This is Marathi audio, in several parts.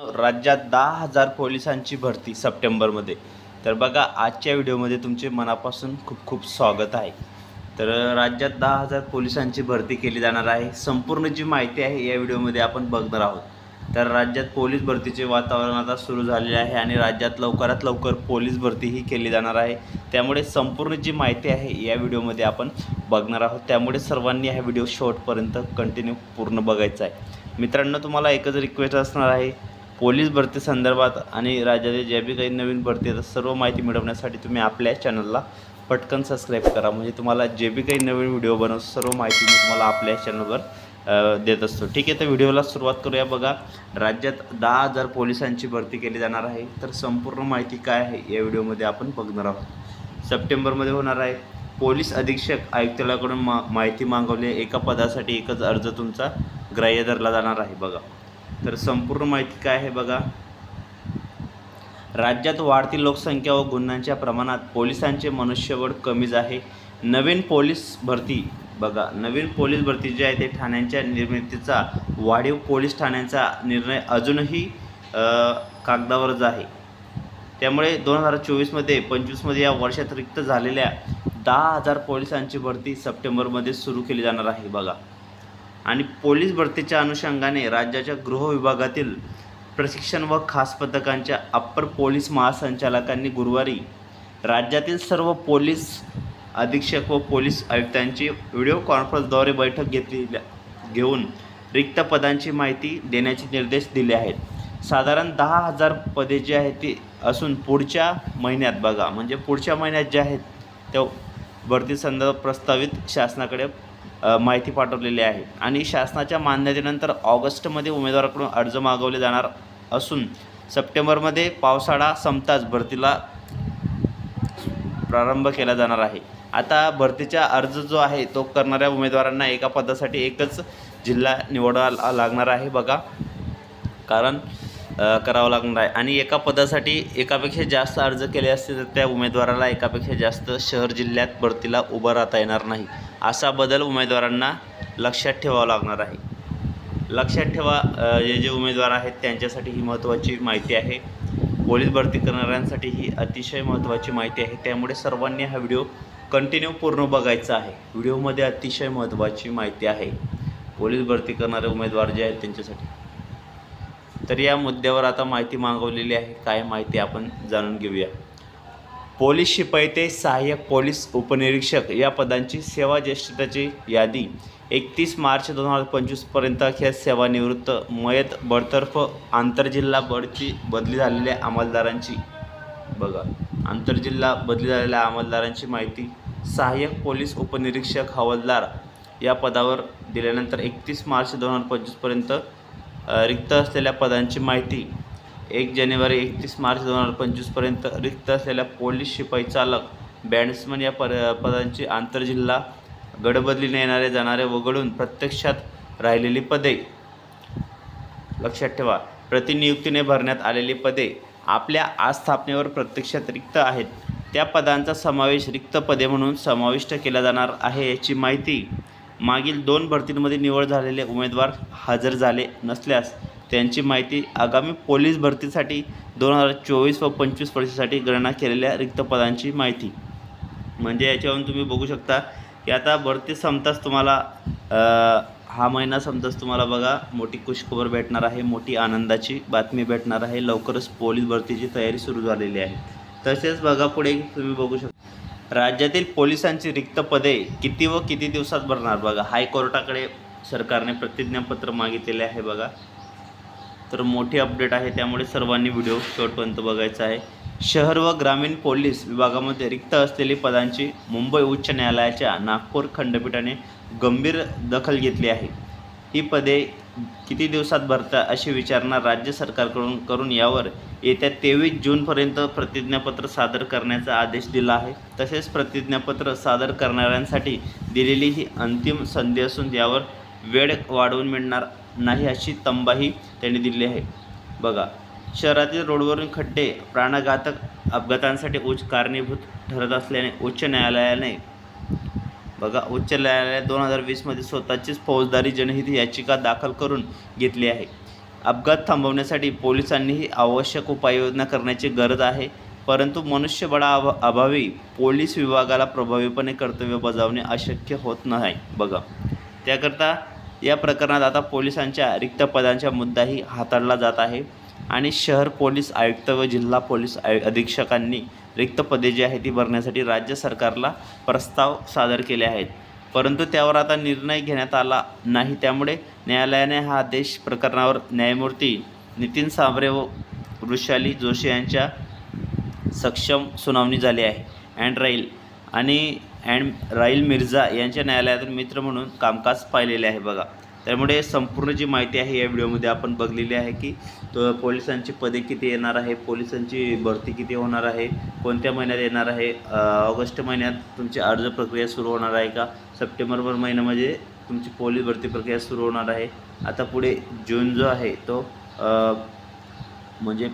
राज्यात दहा हजार पोलिसांची भरती सप्टेंबरमध्ये. तर बघा आजच्या व्हिडिओमध्ये तुमचे मनापासून खूप खूप स्वागत आहे. तर राज्यात दहा हजार पोलिसांची भरती केली जाणार आहे. संपूर्ण जी माहिती आहे या व्हिडिओमध्ये आपण बघणार आहोत. तर राज्यात पोलीस भरतीचे वातावरण आता सुरू झालेले आहे आणि राज्यात लवकरात लवकर पोलीस भरतीही केली जाणार आहे. त्यामुळे संपूर्ण जी माहिती आहे या व्हिडिओमध्ये आपण बघणार आहोत. त्यामुळे सर्वांनी हा व्हिडिओ शेवटपर्यंत कंटिन्यू पूर्ण बघायचा आहे. मित्रांनो तुम्हाला एकच रिक्वेस्ट असणार आहे. पोलीस भरती संदर्भात आणि राज्यातील ज्या बी काही नवीन भरती आहेत सर्व माहिती मिळवण्यासाठी तुम्ही आपल्या चॅनलला पटकन सबस्क्राईब करा. म्हणजे तुम्हाला जे बी काही नवीन व्हिडिओ बनवतो सर्व माहिती मी तुम्हाला आपल्या चॅनलवर देत असतो. ठीक आहे तर व्हिडिओला सुरुवात करूया. बघा राज्यात दहा हजार पोलिसांची भरती केली जाणार आहे. तर संपूर्ण माहिती काय आहे या व्हिडिओमध्ये आपण बघणार आहोत. सप्टेंबरमध्ये होणार आहे. पोलीस अधीक्षक आयुक्तालयाकडून मा माहिती मागवली एका पदासाठी एकच अर्ज तुमचा ग्राह्य धरला जाणार आहे. बघा. तर संपूर्ण माहिती काय आहे बघा. राज्यात वाढती लोकसंख्या व गुन्ह्यांच्या प्रमाणात पोलिसांचे मनुष्यबळ कमीच आहे. नवीन पोलीस भरती बघा नवीन पोलीस भरती जी आहे ते ठाण्यांच्या निर्मितीचा वाढीव पोलीस ठाण्यांचा निर्णय अजूनही कागदावरच आहे. त्यामुळे दोन हजार चोवीसमध्ये पंचवीसमध्ये या वर्षात रिक्त झालेल्या दहा हजार पोलिसांची भरती सप्टेंबरमध्ये सुरू केली जाणार आहे बघा. आणि पोलीस भरतीच्या अनुषंगाने राज्याच्या गृह विभागातील प्रशिक्षण व खास पथकांच्या अप्पर पोलीस महासंचालकांनी गुरुवारी राज्यातील सर्व पोलीस अधीक्षक व पोलीस आयुक्तांची व्हिडिओ कॉन्फरन्सद्वारे बैठक घेतली घेऊन रिक्त पदांची माहिती देण्याचे निर्देश दिले आहेत. साधारण दहा हजार पदे जी आहेत ती असून पुढच्या महिन्यात बघा म्हणजे पुढच्या महिन्यात जे आहेत त्या भरती संदर्भ प्रस्तावित शासनाकडे माहिती पाठवलेली आहे. आणि शासनाच्या मान्यतेनंतर ऑगस्टमध्ये उमेदवाराकडून अर्ज मागवले जाणार असून सप्टेंबरमध्ये पावसाळा संपताच भरतीला प्रारंभ केला जाणार आहे. आता भरतीचा अर्ज जो आहे तो करणाऱ्या उमेदवारांना एका पदासाठी एकच जिल्हा निवडावा लागणार आहे बघा. कारण करावं लागणार आहे. आणि एका पदासाठी एकापेक्षा जास्त अर्ज केले असते तर त्या उमेदवाराला एकापेक्षा जास्त शहर जिल्ह्यात भरतीला उभं राहता येणार नाही. असा बदल उमेदवारांना लक्षात ठेवावा लागणार आहे. लक्षात ठेवा जे जे उमेदवार आहेत त्यांच्यासाठी ही महत्त्वाची माहिती आहे. पोलीस भरती करणाऱ्यांसाठी ही अतिशय महत्त्वाची माहिती आहे. त्यामुळे सर्वांनी हा व्हिडिओ कंटिन्यू पूर्ण बघायचा आहे. व्हिडिओमध्ये अतिशय महत्त्वाची माहिती आहे. पोलीस भरती करणारे उमेदवार जे आहेत त्यांच्यासाठी. तर या मुद्द्यावर आता माहिती मागवलेली आहे. काय माहिती आपण जाणून घेऊया. पोलीस शिपाई ते सहाय्यक पोलीस उपनिरीक्षक या पदांची सेवा ज्येष्ठतेची यादी. एकतीस मार्च दोन हजार पंचवीसपर्यंत अखेर सेवानिवृत्त मयत बडतर्फ आंतरजिल्हा बढती बदली झालेल्या अंमलदारांची. बघा आंतरजिल्हा बदली झालेल्या अंमलदारांची माहिती सहाय्यक पोलीस उपनिरीक्षक हवालदार या पदावर दिल्यानंतर एकतीस मार्च दोन हजार पंचवीसपर्यंत रिक्त असलेल्या पदांची माहिती एक जानेवारी एकतीस मार्च दोन हजार पंचवीसपर्यंत रिक्त असलेल्या पोलीस शिपाई चालक बॅट्समन या पर पदांची आंतरजिल्हा गडबदलीने येणारे जाणारे वगळून प्रत्यक्षात राहिलेली पदे. लक्षात ठेवा प्रतिनियुक्तीने भरण्यात आलेली पदे आपल्या आस्थापनेवर प्रत्यक्षात रिक्त आहेत. त्या पदांचा समावेश रिक्त पदे म्हणून समाविष्ट केला जाणार आहे याची माहिती मागील दोन भरतींमध्ये निवड झालेले उमेदवार हजर झाले नसल्यास त्यांची माहिती आगामी पोलीस भरतीसाठी दोन हजार चोवीस व पंचवीस वर्षासाठी गणना केलेल्या रिक्त पदांची माहिती. म्हणजे याच्यावरून तुम्ही बघू शकता की आता भरती संपताच तुम्हाला हा महिना संपताच तुम्हाला बघा मोठी खुशखबर भेटणार आहे मोठी आनंदाची बातमी भेटणार आहे लवकरच पोलीस भरतीची तयारी सुरू झालेली आहे. तसेच बघा पुढे तुम्ही बघू शकता. राज्यातील पोलिसांची रिक्त पदे किती व किती दिवसात भरणार? बघा हायकोर्टाकडे सरकारने प्रतिज्ञापत्र मागितलेले आहे बघा. तर मोठी अपडेट आहे. त्यामुळे सर्वांनी व्हिडिओ शेवटपर्यंत बघायचा आहे. शहर व ग्रामीण पोलीस विभागामध्ये रिक्त असलेली पदांची मुंबई उच्च न्यायालयाच्या नागपूर खंडपीठाने गंभीर दखल घेतली आहे. ही पदे किती दिवसात भरता अशी विचारणा राज्य सरकारकडून करून यावर येत्या तेवीस जूनपर्यंत प्रतिज्ञापत्र सादर करण्याचा आदेश दिला आहे. तसेच प्रतिज्ञापत्र सादर करणाऱ्यांसाठी दिलेली ही अंतिम संधी असून यावर वेळ वाढवून मिळणार नाही अशी तंबाही त्यांनी दिली आहे. बघा शहरातील रोडवरून खड्डे प्राणघातक अपघातांसाठी उच्च कारणीभूत ठरत असल्याने उच्च न्यायालयाने बघा उच्च न्यायालयात दोन हजार वीसमध्ये स्वतःचीच फौजदारी जनहित याचिका दाखल करून घेतली आहे. अपघात थांबवण्यासाठी पोलिसांनीही आवश्यक उपाययोजना करण्याची गरज आहे परंतु मनुष्यबळा अभा अभावी पोलीस विभागाला प्रभावीपणे कर्तव्य बजावणे अशक्य होत नाही. बघा त्याकरता या प्रकरणात आता पोलिसांच्या रिक्त पदांचा मुद्दाही हाताळला जात आहे आणि शहर पोलीस आयुक्त व जिल्हा पोलीस आयु अधीक्षकांनी रिक्त पदे जी आहेत ती भरण्यासाठी राज्य सरकारला प्रस्ताव सादर केले आहेत. परंतु त्यावर आता निर्णय घेण्यात आला नाही. त्यामुळे न्यायालयाने हा आदेश प्रकरणावर न्यायमूर्ती नितीन सांबरे व वृषाली जोशी यांच्या सक्षम सुनावणी झाली आहे. अँड राहील. आणि अँड राईल मिर्झा यांच्या न्यायालयातून मित्र म्हणून कामकाज पाहिलेले आहे बघा. त्यामुळे संपूर्ण जी माहिती आहे या व्हिडिओमध्ये आपण बघलेली आहे की तो पोलिसांची पदे किती येणार आहे पोलिसांची भरती किती होणार आहे कोणत्या महिन्यात येणार आहे ऑगस्ट महिन्यात तुमची अर्ज प्रक्रिया सुरू होणार आहे का सप्टेंबर महिन्यामध्ये तुमची पोलीस भरती प्रक्रिया सुरू होणार आहे. आता पुढे जून जो आहे तो म्हणजे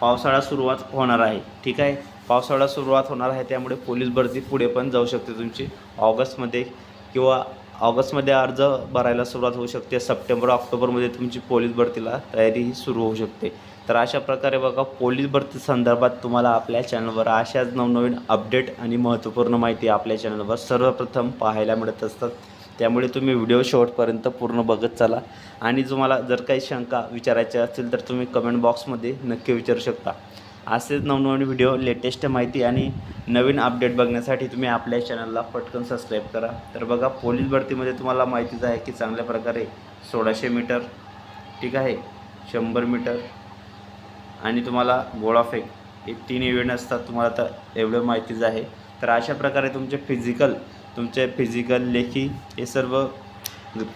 पावसाळा सुरुवात होणार आहे. ठीक आहे? पावसाळा सुरुवात होणार आहे त्यामुळे पोलीस भरती पुढे पण जाऊ शकते तुमची. ऑगस्टमध्ये किंवा ऑगस्टमध्ये अर्ज भरायला सुरुवात होऊ शकते सप्टेंबर ऑक्टोबरमध्ये तुमची पोलीस भरतीला तयारी ही सुरू होऊ शकते. तर अशा प्रकारे बघा पोलीस भरती संदर्भात तुम्हाला आपल्या चॅनलवर अशाच नवनवीन अपडेट आणि महत्त्वपूर्ण माहिती आपल्या चॅनलवर सर्वप्रथम पाहायला मिळत असतात. त्यामुळे तुम्ही व्हिडिओ शेवटपर्यंत पूर्ण बघत चला. आणि तुम्हाला जर काही शंका विचारायच्या असतील तर तुम्ही कमेंट बॉक्समध्ये नक्की विचारू शकता. असेच नवनवीन व्हिडिओ लेटेस्ट माहिती आणि नवीन अपडेट बघण्यासाठी तुम्ही आपल्या चॅनलला पटकन सबस्क्राईब करा. तर बघा पोलीस भरतीमध्ये तुम्हाला माहितीच आहे की चांगल्या प्रकारे सोळाशे मीटर ठीक आहे? शंभर मीटर आणि तुम्हाला गोळाफेक हे तीन इव्हेंट असतात तुम्हाला तर एवढं माहितीच आहे. तर अशा प्रकारे तुमचे फिजिकल तुमचे फिजिकल लेखी हे सर्व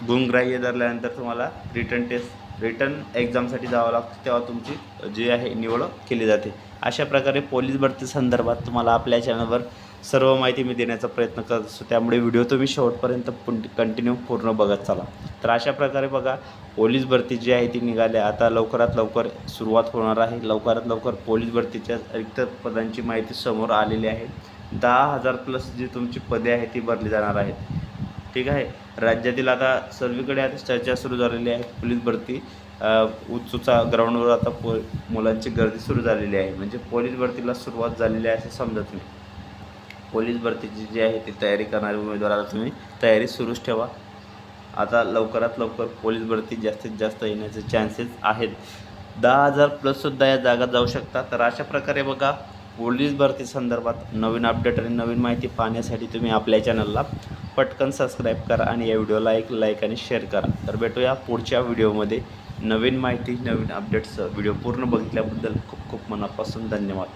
गुणग्राह्य धरल्यानंतर तुम्हाला रिटर्न टेस्ट रिटर्न एक्झामसाठी जावं लागतं तेव्हा तुमची जी आहे निवड केली जाते. अशा प्रकारे पोलीस भरती संदर्भात तुम्हाला आपल्या चॅनलवर सर्व माहिती मी देण्याचा प्रयत्न करत असतो. त्यामुळे व्हिडिओ तुम्ही शेवटपर्यंत कंटिन्यू पूर्ण बघत चाला. तर अशा प्रकारे बघा पोलीस भरती जी आहे ती निघाली. आता लवकरात लवकर सुरुवात होणार आहे. लवकरात लवकर पोलीस भरतीच्या रिक्त पदांची माहिती समोर आलेली आहे. दहा हजार प्लस जी तुमची पदे आहेत ती भरली जाणार आहेत. ठीक आहे. राज्यातील आता सर्वीकडे आता चर्चा सुरू झालेली आहे. पोलीस भरती अ, उच्चचा ग्राउंडवर आता पो मुलांची गर्दी सुरू झालेली आहे. म्हणजे पोलीस भरतीला सुरुवात झालेली आहे असं समजत तुम्ही. पोलीस भरतीची जी आहे ती तयारी करणाऱ्या उमेदवाराला तुम्ही तयारी सुरूच ठेवा. आता लवकरात लवकर पोलीस भरती जास्तीत जास्त येण्याचे चान्सेस आहेत. दहा हजार प्लससुद्धा या जागा जाऊ शकतात. तर अशा प्रकारे बघा पोलीस भरती संदर्भात नवीन अपडेट आणि नवीन माहिती पाहण्यासाठी तुम्ही आपल्या चॅनलला पटकन सबस्क्राईब करा आणि या व्हिडिओला एक लाईक आणि शेअर करा. तर भेटूया पुढच्या व्हिडिओमध्ये नवीन माहिती नवीन अपडेट्स व्हिडिओ पूर्ण बघितल्याबद्दल खूप खूप मनापासून धन्यवाद.